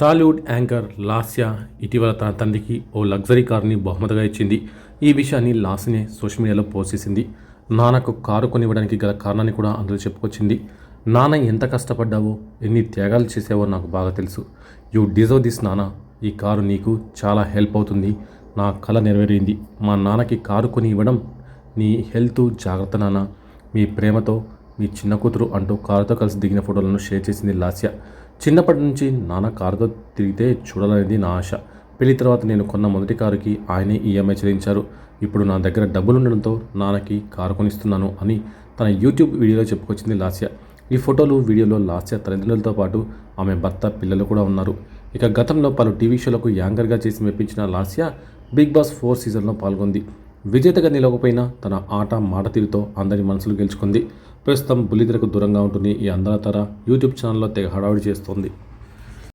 Tollywood anchor Lasya ఇటీవల తన తండ్రికి ఓ లగ్జరీ కారుని బహుమతిగా ఇచ్చింది. ఈ విషయాన్ని లాస్యనే సోషల్ మీడియాలో పోస్ట్ చేసింది. నాన్నకు కారు కొనివ్వడానికి గల కారణాన్ని కూడా అందులో చెప్పుకొచ్చింది. నాన్న ఎంత కష్టపడ్డావో ఎన్ని త్యాగాలు చేసావో నాకు బాగా తెలుసు. యూ డిజర్వ్ దిస్ నాన్న. ఈ కారు నీకు చాలా హెల్ప్ అవుతుంది. నా కళ నెరవేరింది. మా నాన్నకి కారు కొని ఇవ్వడం నీ హెల్త్ జాగ్రత్త నాన్న. మీ ప్రేమతో మీ చిన్న కూతురు అంటూ కారుతో కలిసి దిగిన ఫోటోలను షేర్ చేసింది లాస్య. చిన్నప్పటి నుంచి నాన్న కారుతో తిరిగితే చూడాలనేది నా ఆశ. పెళ్ళి తర్వాత నేను కొన్న మొదటి కారుకి ఆయనే ఈఎంఐ చెల్లించారు. ఇప్పుడు నా దగ్గర డబ్బులు ఉండడంతో నాన్నకి కారు కొనిస్తున్నాను అని తన యూట్యూబ్ వీడియోలో చెప్పుకొచ్చింది లాస్య. ఈ ఫోటోలు వీడియోలో లాస్య తల్లిదండ్రులతో పాటు ఆమె భర్త పిల్లలు కూడా ఉన్నారు. ఇక గతంలో పలు టీవీ షోలకు యాంకర్గా చేసి మెప్పించిన లాస్య బిగ్ బాస్ ఫోర్ సీజన్లో పాల్గొంది. విజేతగా నిలవకపోయినా తన ఆట మాట తీరుతో అందరి మనసులు గెలుచుకుంది. ప్రస్తుతం బుల్లితెరకు దూరంగా ఉంటుంది ఈ అందల తర యూట్యూబ్ ఛానల్లో తెగ హడావుడి చేస్తోంది.